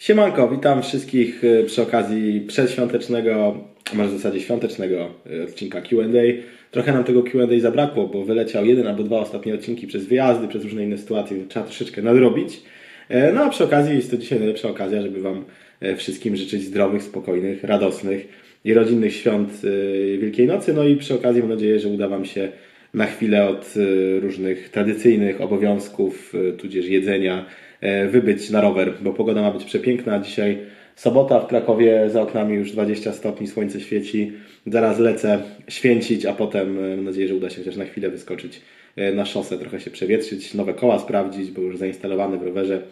Siemanko, witam wszystkich y, przy okazji przedświątecznego, a może w zasadzie świątecznego y, odcinka Q&A. Trochę nam tego Q&A zabrakło, bo wyleciał jeden albo dwa ostatnie odcinki przez wyjazdy, przez różne inne sytuacje, trzeba troszeczkę nadrobić. E, No a przy okazji jest to dzisiaj najlepsza okazja, żeby Wam e, wszystkim życzyć zdrowych, spokojnych, radosnych i rodzinnych świąt y, Wielkiej Nocy. No i przy okazji mam nadzieję, że uda Wam się na chwilę od różnych tradycyjnych obowiązków, tudzież jedzenia, e, wybyć na rower, bo pogoda ma być przepiękna. Dzisiaj sobota w Krakowie, za oknami już 20 stopni, słońce świeci. Zaraz lecę święcić, a potem e, mam nadzieję, że uda się chociaż na chwilę wyskoczyć e, na szosę, trochę się przewietrzyć, nowe koła sprawdzić, bo już zainstalowany w rowerze.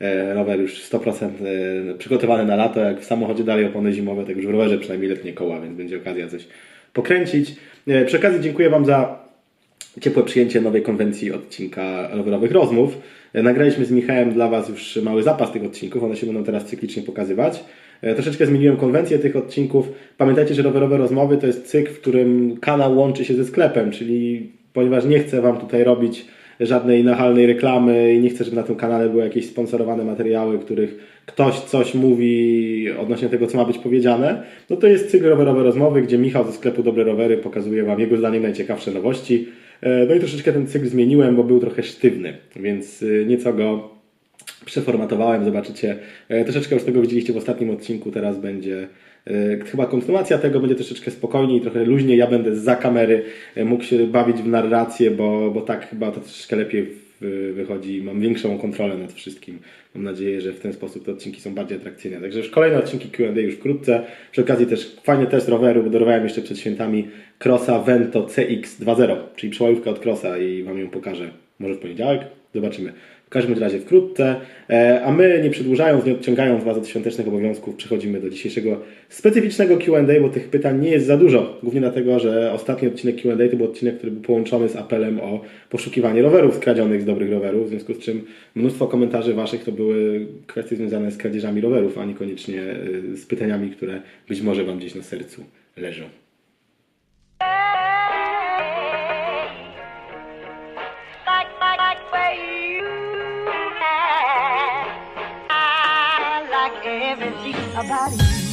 E, Rower już 100% e, przygotowany na lato, jak w samochodzie dalej opony zimowe, tak już w rowerze przynajmniej letnie koła, więc będzie okazja coś pokręcić. E, Przy okazji dziękuję Wam za ciepłe przyjęcie nowej konwencji odcinka rowerowych rozmów. E, Nagraliśmy z Michałem dla Was już mały zapas tych odcinków, one się będą teraz cyklicznie pokazywać. E, Troszeczkę zmieniłem konwencję tych odcinków. Pamiętajcie, że rowerowe rozmowy to jest cykl, w którym kanał łączy się ze sklepem, czyli ponieważ nie chcę Wam tutaj robić żadnej nachalnej reklamy i nie chcę, żeby na tym kanale były jakieś sponsorowane materiały, których ktoś coś mówi odnośnie tego, co ma być powiedziane, no to jest cykl rowerowe rozmowy, gdzie Michał ze sklepu Dobre Rowery pokazuje Wam jego zdaniem najciekawsze nowości. E, No i troszeczkę ten cykl zmieniłem, bo był trochę sztywny, więc y, nieco go przeformatowałem, zobaczycie. E, Troszeczkę już tego widzieliście w ostatnim odcinku, teraz będzie e, chyba kontynuacja tego, będzie troszeczkę spokojniej, trochę luźniej. Ja będę za kamery e, mógł się bawić w narrację, bo, bo tak chyba to troszeczkę lepiej wychodzi. Mam większą kontrolę nad wszystkim. Mam nadzieję, że w ten sposób te odcinki są bardziej atrakcyjne. Także już kolejne odcinki Q&A już wkrótce. Przy okazji też fajny test roweru, bo dorwałem jeszcze przed świętami Crossa Vento CX2.0, czyli przełajówkę od Crossa i Wam ją pokażę. Może w poniedziałek? Zobaczymy. W każdym razie wkrótce. E, A my, nie przedłużając, nie odciągając Was od świątecznych obowiązków, przechodzimy do dzisiejszego specyficznego Q&A, bo tych pytań nie jest za dużo. Głównie dlatego, że ostatni odcinek Q&A to był odcinek, który był połączony z apelem o poszukiwanie rowerów skradzionych z dobrych rowerów, w związku z czym mnóstwo komentarzy Waszych to były kwestie związane z kradzieżami rowerów, a niekoniecznie y, z pytaniami, które być może Wam gdzieś na sercu leżą. Like everything about you.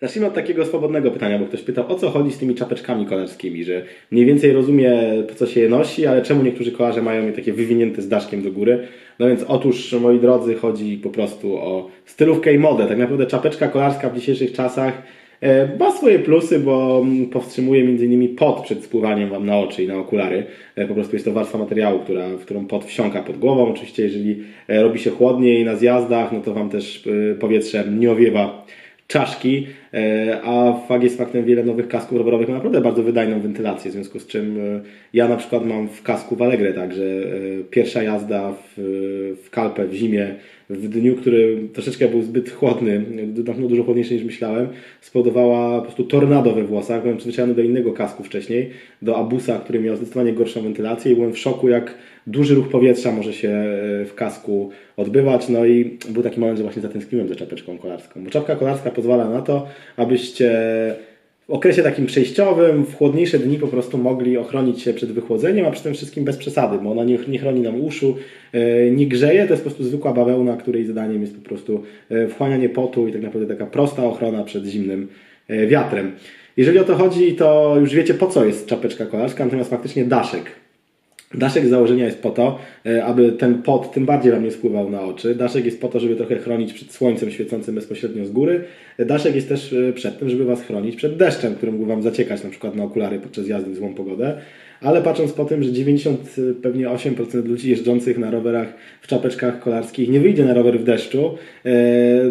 Zacznijmy od takiego swobodnego pytania, bo ktoś pytał, o co chodzi z tymi czapeczkami kolarskimi, że mniej więcej rozumie, po co się je nosi, ale czemu niektórzy kolarze mają je takie wywinięte z daszkiem do góry. No więc otóż, moi drodzy, chodzi po prostu o stylówkę i modę. Tak naprawdę czapeczka kolarska w dzisiejszych czasach ma swoje plusy, bo mm, powstrzymuje m.in. pot przed spływaniem Wam na oczy i na okulary. E, Po prostu jest to warstwa materiału, która, w którą pot wsiąka pod głową. Oczywiście, jeżeli e, robi się chłodniej na zjazdach, no to Wam też e, powietrze nie owiewa czaszki, e, a fakt jest faktem wiele nowych kasków rowerowych ma naprawdę bardzo wydajną wentylację, w związku z czym e, ja na przykład mam w kasku w Allegre, także e, pierwsza jazda w, w Kalpę w zimie, w dniu, który troszeczkę był zbyt chłodny, na pewno dużo chłodniejszy niż myślałem, spowodowała po prostu tornado we włosach. Byłem przyzwyczajony do innego kasku wcześniej, do Abusa, który miał zdecydowanie gorszą wentylację i byłem w szoku, jak duży ruch powietrza może się e, w kasku odbywać. No i był taki moment, że właśnie zatęskniłem za czapeczką kolarską. Bo czapka kolarska pozwala na to, abyście w okresie takim przejściowym, w chłodniejsze dni po prostu mogli ochronić się przed wychłodzeniem, a przy tym wszystkim bez przesady, bo ona nie, nie chroni nam uszu, e, nie grzeje, to jest po prostu zwykła bawełna, której zadaniem jest po prostu e, wchłanianie potu i tak naprawdę taka prosta ochrona przed zimnym wiatrem. Jeżeli o to chodzi, to już wiecie po co jest czapeczka kolarska, natomiast faktycznie daszek. Daszek z założenia jest po to, e, aby ten pot tym bardziej Wam nie spływał na oczy. Daszek jest po to, żeby trochę chronić przed słońcem świecącym bezpośrednio z góry. Daszek jest też e, przed tym, żeby Was chronić przed deszczem, który mógł Wam zaciekać na przykład na okulary podczas jazdy w złą pogodę. Ale patrząc po tym, że 90 pewnie 8% ludzi jeżdżących na rowerach w czapeczkach kolarskich nie wyjdzie na rower w deszczu, e,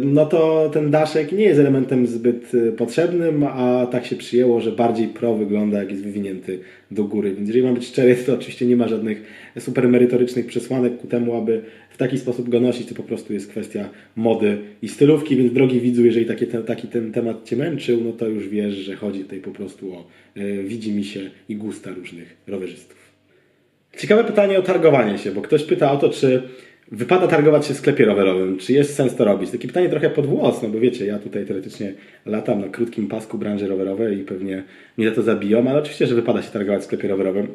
no to ten daszek nie jest elementem zbyt e, potrzebnym, a tak się przyjęło, że bardziej pro wygląda jak jest wywinięty do góry. Więc jeżeli mam być szczery, to oczywiście nie ma żadnych super merytorycznych przesłanek ku temu, aby w taki sposób go nosić. To po prostu jest kwestia mody i stylówki, więc drogi widzu, jeżeli taki, te, taki ten temat Cię męczył, no to już wiesz, że chodzi tutaj po prostu o e, widzi mi się i gusta różnych rowerzystów. Ciekawe pytanie o targowanie się, bo ktoś pyta o to, czy wypada targować się w sklepie rowerowym, czy jest sens to robić. Takie pytanie trochę pod włos, no bo wiecie, ja tutaj teoretycznie latam na krótkim pasku branży rowerowej i pewnie mnie za to zabiją, ale oczywiście, że wypada się targować w sklepie rowerowym.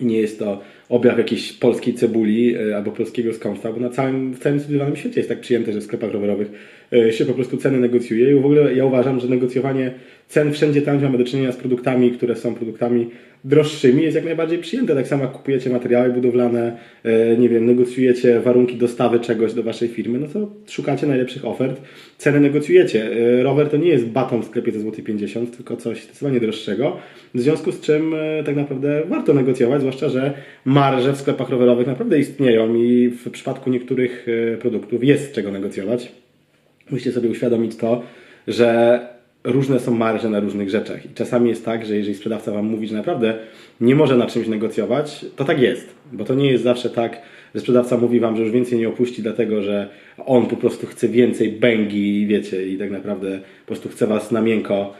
Nie jest to objaw jakiejś polskiej cebuli e, albo polskiego skąpstwa, bo na całym, w całym cywilizowanym świecie jest tak przyjęte, że w sklepach rowerowych e, się po prostu ceny negocjuje. I w ogóle ja uważam, że negocjowanie cen wszędzie tam, gdzie mamy do czynienia z produktami, które są produktami droższymi, jest jak najbardziej przyjęte. Tak samo jak kupujecie materiały budowlane, e, nie wiem, negocjujecie warunki dostawy czegoś do waszej firmy, no to szukacie najlepszych ofert, ceny negocjujecie. E, Rower to nie jest baton w sklepie za złoty 50, tylko coś zdecydowanie droższego. W związku z czym e, tak naprawdę warto negocjować, zwłaszcza, że marże w sklepach rowerowych naprawdę istnieją i w przypadku niektórych produktów jest czego negocjować. Musicie sobie uświadomić to, że różne są marże na różnych rzeczach. I czasami jest tak, że jeżeli sprzedawca Wam mówi, że naprawdę nie może na czymś negocjować, to tak jest. Bo to nie jest zawsze tak, że sprzedawca mówi Wam, że już więcej nie opuści, dlatego że on po prostu chce więcej bęgi, wiecie, i tak naprawdę po prostu chce Was na miękko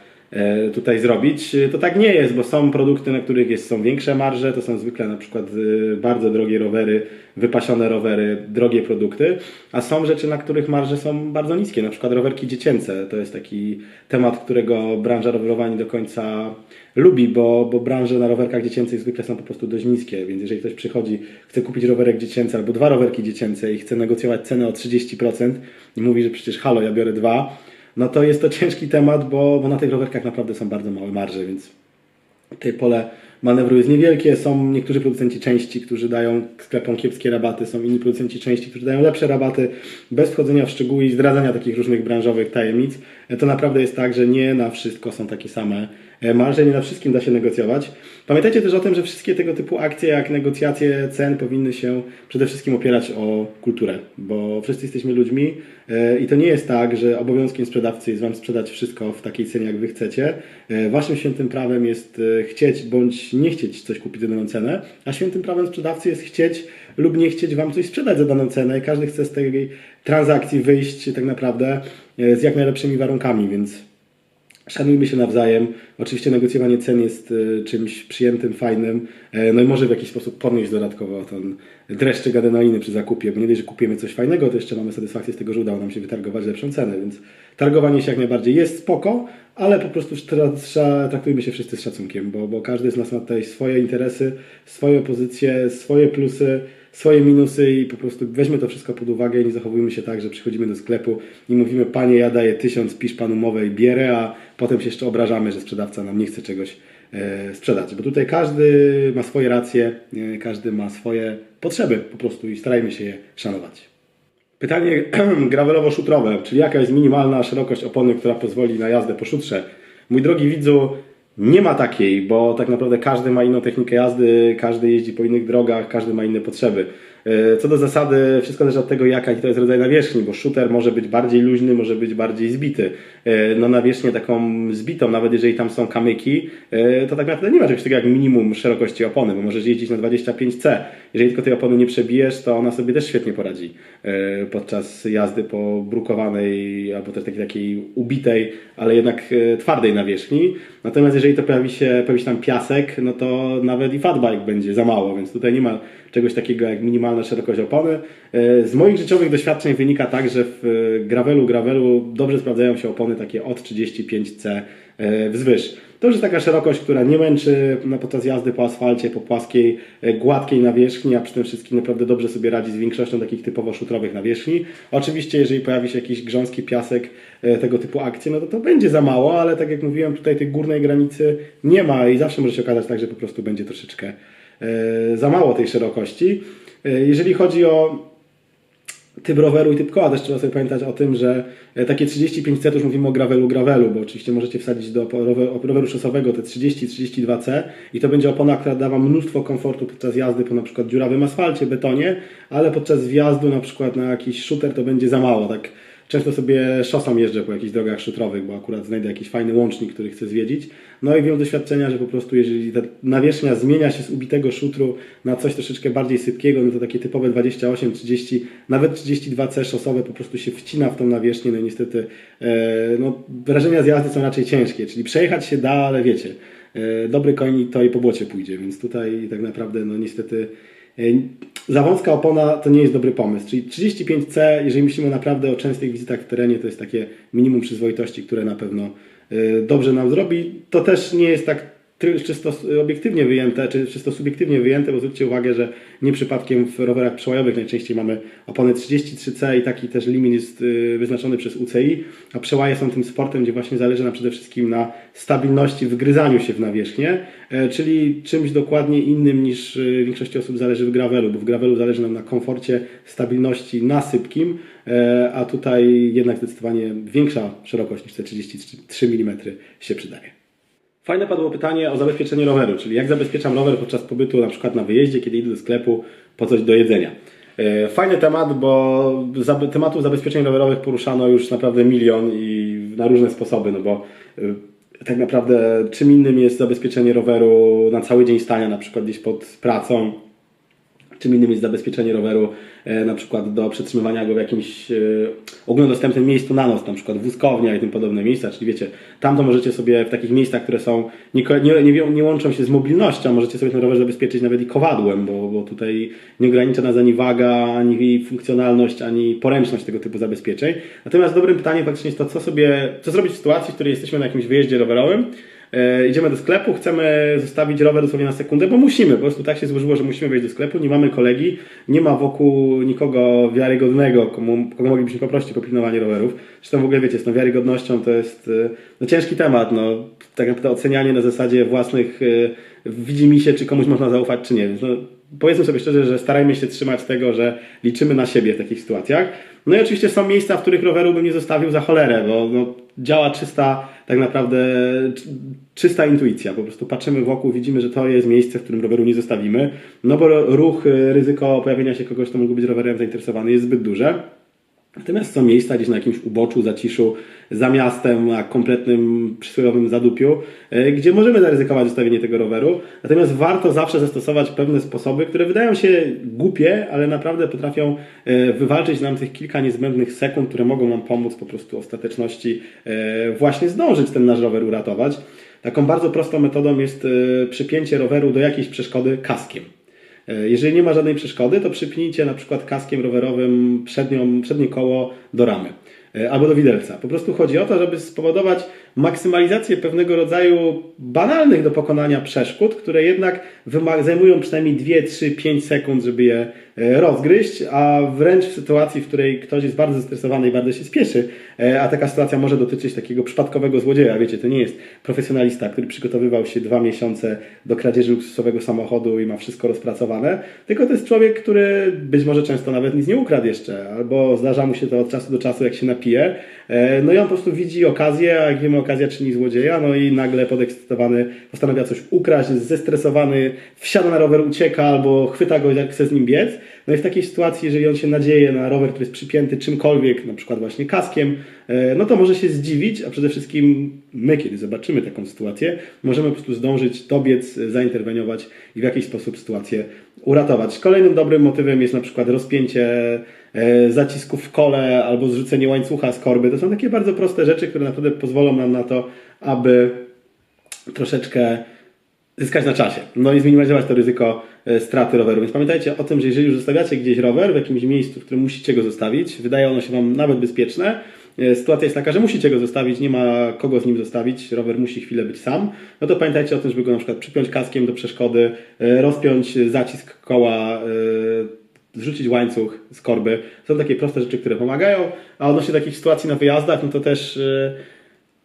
tutaj zrobić. To tak nie jest, bo są produkty, na których jest, są większe marże, to są zwykle na przykład e, bardzo drogie rowery, wypasione rowery, drogie produkty, a są rzeczy, na których marże są bardzo niskie, na przykład rowerki dziecięce. To jest taki temat, którego branża rowerowa nie do końca lubi, bo, bo branże na rowerkach dziecięcych zwykle są po prostu dość niskie, więc jeżeli ktoś przychodzi, chce kupić rowerek dziecięcy albo dwa rowerki dziecięce i chce negocjować cenę o 30% i mówi, że przecież halo, ja biorę dwa, no to jest to ciężki temat, bo, bo na tych rowerkach naprawdę są bardzo małe marże, więc tutaj pole manewru jest niewielkie. Są niektórzy producenci części, którzy dają sklepom kiepskie rabaty, są inni producenci części, którzy dają lepsze rabaty. Bez wchodzenia w szczegóły i zdradzania takich różnych branżowych tajemnic, to naprawdę jest tak, że nie na wszystko są takie same e, marże, nie na wszystkim da się negocjować. Pamiętajcie też o tym, że wszystkie tego typu akcje, jak negocjacje cen, powinny się przede wszystkim opierać o kulturę, bo wszyscy jesteśmy ludźmi e, i to nie jest tak, że obowiązkiem sprzedawcy jest Wam sprzedać wszystko w takiej cenie, jak Wy chcecie. E, Waszym świętym prawem jest e, chcieć bądź nie chcieć coś kupić za daną cenę, a świętym prawem sprzedawcy jest chcieć lub nie chcieć Wam coś sprzedać za daną cenę i każdy chce z tej transakcji wyjść tak naprawdę e, z jak najlepszymi warunkami, więc Szanujmy się nawzajem. Oczywiście negocjowanie cen jest e, czymś przyjętym, fajnym. E, No i może w jakiś sposób podnieść dodatkowo ten dreszczyk adrenaliny przy zakupie, bo nie dość, że kupujemy coś fajnego, to jeszcze mamy satysfakcję z tego, że udało nam się wytargować lepszą cenę, więc targowanie się jak najbardziej jest spoko, ale po prostu tra- tra- traktujmy się wszyscy z szacunkiem, bo, bo każdy z nas ma tutaj swoje interesy, swoje pozycje, swoje plusy, swoje minusy i po prostu weźmy to wszystko pod uwagę i nie zachowujmy się tak, że przychodzimy do sklepu i mówimy, panie, ja daję tysiąc, pisz pan umowę i bierę, a potem się jeszcze obrażamy, że sprzedawca nam nie chce czegoś e, sprzedać. Bo tutaj każdy ma swoje racje, każdy ma swoje potrzeby po prostu i starajmy się je szanować. Pytanie gravelowo-szutrowe, czyli jaka jest minimalna szerokość opony, która pozwoli na jazdę po szutrze? Mój drogi widzu, nie ma takiej, bo tak naprawdę każdy ma inną technikę jazdy, każdy jeździ po innych drogach, każdy ma inne potrzeby. E, Co do zasady, wszystko zależy od tego, jaki to jest rodzaj nawierzchni, bo shooter może być bardziej luźny, może być bardziej zbity. No nawierzchnię taką zbitą, nawet jeżeli tam są kamyki, e, to tak naprawdę nie ma czegoś takiego jak minimum szerokości opony, bo możesz jeździć na 25C. Jeżeli tylko tej opony nie przebijesz, to ona sobie też świetnie poradzi e, podczas jazdy po brukowanej albo też takiej, takiej ubitej, ale jednak e, twardej nawierzchni. Natomiast jeżeli to pojawi się, pojawi się tam piasek, no to nawet i fatbike będzie za mało, więc tutaj nie ma czegoś takiego jak minimalna szerokość opony. E, Z moich życiowych doświadczeń wynika tak, że w gravelu, gravelu dobrze sprawdzają się opony takie od 35C e, wzwyż. To już jest taka szerokość, która nie męczy na podczas jazdy po asfalcie, po płaskiej, e, gładkiej nawierzchni, a przy tym wszystkim naprawdę dobrze sobie radzi z większością takich typowo szutrowych nawierzchni. Oczywiście, jeżeli pojawi się jakiś grząski piasek, e, tego typu akcje, no to to będzie za mało, ale tak jak mówiłem, tutaj tej górnej granicy nie ma i zawsze może się okazać tak, że po prostu będzie troszeczkę e, za mało tej szerokości. Jeżeli chodzi o typ roweru i typ koła, też trzeba sobie pamiętać o tym, że e, takie 35C to już mówimy o gravelu, gravelu, bo oczywiście możecie wsadzić do po- rowe- roweru szosowego te 30-32C i to będzie opona, która da Wam mnóstwo komfortu podczas jazdy po na przykład dziurawym asfalcie, betonie, ale podczas wjazdu na przykład na jakiś shooter to będzie za mało, tak Często sobie szosą jeżdżę po jakichś drogach szutrowych, bo akurat znajdę jakiś fajny łącznik, który chcę zwiedzić. No i wiem doświadczenia, że po prostu jeżeli ta nawierzchnia zmienia się z ubitego szutru na coś troszeczkę bardziej sypkiego, no to takie typowe 28, 30, nawet 32C szosowe po prostu się wcina w tą nawierzchnię. No i niestety e, no, wrażenia z jazdy są raczej ciężkie, czyli przejechać się da, ale wiecie, e, dobry koń to i po błocie pójdzie, więc tutaj tak naprawdę no niestety e, za wąska opona to nie jest dobry pomysł. Czyli 35C, jeżeli myślimy naprawdę o częstych wizytach w terenie, to jest takie minimum przyzwoitości, które na pewno y, dobrze nam zrobi. To też nie jest tak czysto obiektywnie wyjęte, czy czysto subiektywnie wyjęte, bo zwróćcie uwagę, że nie przypadkiem w rowerach przełajowych najczęściej mamy opony 33C i taki też limit jest y, wyznaczony przez UCI, a przełaje są tym sportem, gdzie właśnie zależy nam przede wszystkim na stabilności, wgryzaniu się w nawierzchnię, e, czyli czymś dokładnie innym niż y, większości osób zależy w gravelu, bo w gravelu zależy nam na komforcie, stabilności na sypkim, e, a tutaj jednak zdecydowanie większa szerokość niż te 33 mm się przydaje. Fajne padło pytanie o zabezpieczenie roweru, czyli jak zabezpieczam rower podczas pobytu na przykład na wyjeździe, kiedy idę do sklepu po coś do jedzenia. E, Fajny temat, bo tematów zabezpieczeń rowerowych poruszano już naprawdę milion i na różne sposoby, no bo e, tak naprawdę czym innym jest zabezpieczenie roweru na cały dzień stania, na przykład gdzieś pod pracą, czym innym jest zabezpieczenie roweru e, na przykład do przetrzymywania go w jakimś e, ogólnodostępnym miejscu na noc, na przykład wózkownia i tym podobne miejsca, czyli wiecie, tam to możecie sobie w takich miejscach, które są nie, nie, nie łączą się z mobilnością, możecie sobie ten rower zabezpieczyć nawet i kowadłem, bo, bo tutaj nie ogranicza nas ani waga, ani funkcjonalność, ani poręczność tego typu zabezpieczeń. Natomiast dobrym pytaniem faktycznie jest to, co sobie, co zrobić w sytuacji, w której jesteśmy na jakimś wyjeździe rowerowym, E, idziemy do sklepu, chcemy zostawić rower dosłownie na sekundę, bo musimy, po prostu tak się złożyło, że musimy wejść do sklepu, nie mamy kolegi, nie ma wokół nikogo wiarygodnego, komu, kogo moglibyśmy poprosić o pilnowanie rowerów. Zresztą w ogóle wiecie, z tą wiarygodnością to jest e, no, ciężki temat, no, tak naprawdę ocenianie na zasadzie własnych e, widzi mi się, czy komuś można zaufać, czy nie. Więc no, powiedzmy sobie szczerze, że starajmy się trzymać tego, że liczymy na siebie w takich sytuacjach. No i oczywiście są miejsca, w których roweru bym nie zostawił za cholerę, bo no, działa czysta, tak naprawdę czy- czysta intuicja. Po prostu patrzymy wokół, widzimy, że to jest miejsce, w którym roweru nie zostawimy. No bo ruch, y, ryzyko pojawienia się kogoś, kto mógłby być rowerem zainteresowany jest zbyt duże. Natomiast są miejsca gdzieś na jakimś uboczu, zaciszu, za miastem, na kompletnym przysłowiowym zadupiu, e, gdzie możemy zaryzykować zostawienie tego roweru. Natomiast warto zawsze zastosować pewne sposoby, które wydają się głupie, ale naprawdę potrafią e, wywalczyć nam tych kilka niezbędnych sekund, które mogą nam pomóc po prostu w ostateczności e, właśnie zdążyć ten nasz rower uratować. Taką bardzo prostą metodą jest przypięcie roweru do jakiejś przeszkody kaskiem. E, Jeżeli nie ma żadnej przeszkody, to przypnijcie na przykład kaskiem rowerowym przednią, przednie koło do ramy e, albo do widelca. Po prostu chodzi o to, żeby spowodować maksymalizację pewnego rodzaju banalnych do pokonania przeszkód, które jednak zajmują przynajmniej 2, 3, 5 sekund, żeby je e, rozgryźć, a wręcz w sytuacji, w której ktoś jest bardzo zestresowany i bardzo się spieszy, e, a taka sytuacja może dotyczyć takiego przypadkowego złodzieja, wiecie, to nie jest profesjonalista, który przygotowywał się dwa miesiące do kradzieży luksusowego samochodu i ma wszystko rozpracowane, tylko to jest człowiek, który być może często nawet nic nie ukradł jeszcze, albo zdarza mu się to od czasu do czasu, jak się napije, e, no i on po prostu widzi okazję, a jak wiemy, okazja czyni złodzieja, no i nagle podekscytowany postanawia coś ukraść, jest zestresowany, wsiada na rower, ucieka albo chwyta go, jak chce z nim biec. No i w takiej sytuacji, jeżeli on się nadzieje na rower, który jest przypięty czymkolwiek, na przykład właśnie kaskiem, e, no to może się zdziwić, a przede wszystkim my, kiedy zobaczymy taką sytuację, możemy po prostu zdążyć, dobiec, e, zainterweniować i w jakiś sposób sytuację uratować. Kolejnym dobrym motywem jest na przykład rozpięcie e, zacisku w kole albo zrzucenie łańcucha z korby. To są takie bardzo proste rzeczy, które naprawdę pozwolą nam na to, aby troszeczkę zyskać na czasie. No i zminimalizować to ryzyko e, straty roweru. Więc pamiętajcie o tym, że jeżeli już zostawiacie gdzieś rower w jakimś miejscu, w którym musicie go zostawić, wydaje ono się Wam nawet bezpieczne, e, sytuacja jest taka, że musicie go zostawić, nie ma kogo z nim zostawić, rower musi chwilę być sam, no to pamiętajcie o tym, żeby go na przykład przypiąć kaskiem do przeszkody, rozpiąć zacisk koła, zrzucić łańcuch z korby. Są takie proste rzeczy, które pomagają, a odnośnie takich sytuacji na wyjazdach, no to też e,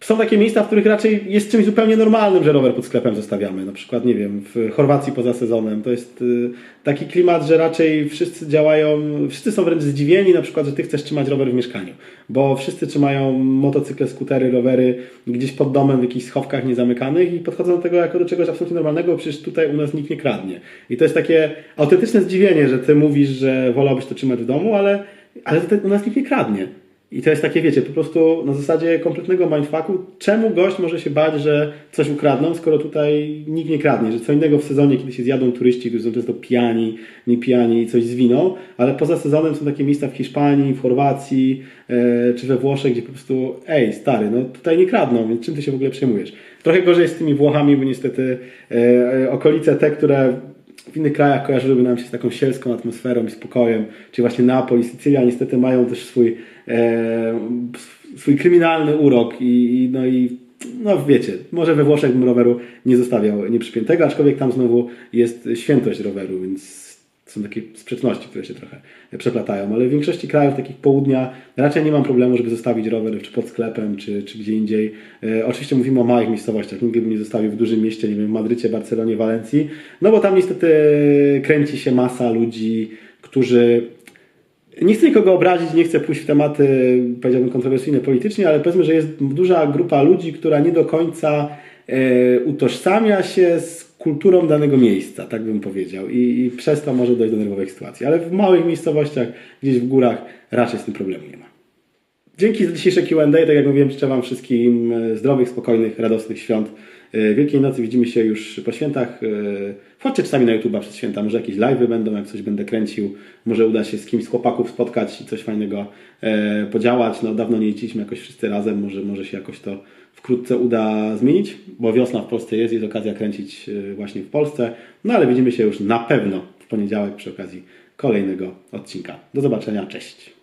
są takie miejsca, w których raczej jest czymś zupełnie normalnym, że rower pod sklepem zostawiamy. Na przykład, nie wiem, w Chorwacji poza sezonem. To jest y, taki klimat, że raczej wszyscy działają, wszyscy są wręcz zdziwieni, na przykład, że ty chcesz trzymać rower w mieszkaniu. Bo wszyscy trzymają motocykle, skutery, rowery gdzieś pod domem, w jakichś schowkach niezamykanych i podchodzą do tego jako do czegoś absolutnie normalnego, przecież tutaj u nas nikt nie kradnie. I to jest takie autentyczne zdziwienie, że ty mówisz, że wolałbyś to trzymać w domu, ale, ale u nas nikt nie kradnie. I to jest takie, wiecie, po prostu na zasadzie kompletnego mindfucku, czemu gość może się bać, że coś ukradną, skoro tutaj nikt nie kradnie, że co innego w sezonie, kiedy się zjadą turyści, którzy są często pijani, nie pijani i coś zwiną, ale poza sezonem są takie miejsca w Hiszpanii, w Chorwacji e, czy we Włoszech, gdzie po prostu, ej stary, no tutaj nie kradną, więc czym ty się w ogóle przejmujesz? Trochę gorzej jest z tymi Włochami, bo niestety e, okolice te, które w innych krajach kojarzyłyby nam się z taką sielską atmosferą i spokojem, czyli właśnie Neapol i Sycylia niestety mają też swój, e, swój kryminalny urok i, i, no i no wiecie, może we Włoszech bym roweru nie zostawiał nieprzypiętego, aczkolwiek tam znowu jest świętość roweru, więc są takie sprzeczności, które się trochę przeplatają, ale w większości krajów takich południa raczej nie mam problemu, żeby zostawić rower czy pod sklepem, czy, czy gdzie indziej. E, oczywiście mówimy o małych miejscowościach, nigdy bym nie zostawił w dużym mieście, nie wiem, w Madrycie, Barcelonie, Walencji, no bo tam niestety kręci się masa ludzi, którzy nie chcę nikogo obrazić, nie chcę pójść w tematy, powiedziałbym, kontrowersyjne politycznie, ale powiedzmy, że jest duża grupa ludzi, która nie do końca e, utożsamia się z kulturą danego miejsca, tak bym powiedział. I, I przez to może dojść do nerwowej sytuacji. Ale w małych miejscowościach, gdzieś w górach, raczej z tym problemu nie ma. Dzięki za dzisiejsze Q&A. Tak jak mówiłem, życzę Wam wszystkim e, zdrowych, spokojnych, radosnych świąt. E, Wielkiej Nocy widzimy się już po świętach. E, Wchodźcie czasami na YouTube'a przez święta, może jakieś live'y będą, jak coś będę kręcił. Może uda się z kimś z chłopaków spotkać i coś fajnego e, podziałać. No dawno nie jeździliśmy jakoś wszyscy razem, może, może się jakoś to wkrótce uda zmienić, bo wiosna w Polsce jest, jest okazja kręcić e, właśnie w Polsce. No ale widzimy się już na pewno w poniedziałek przy okazji kolejnego odcinka. Do zobaczenia, cześć!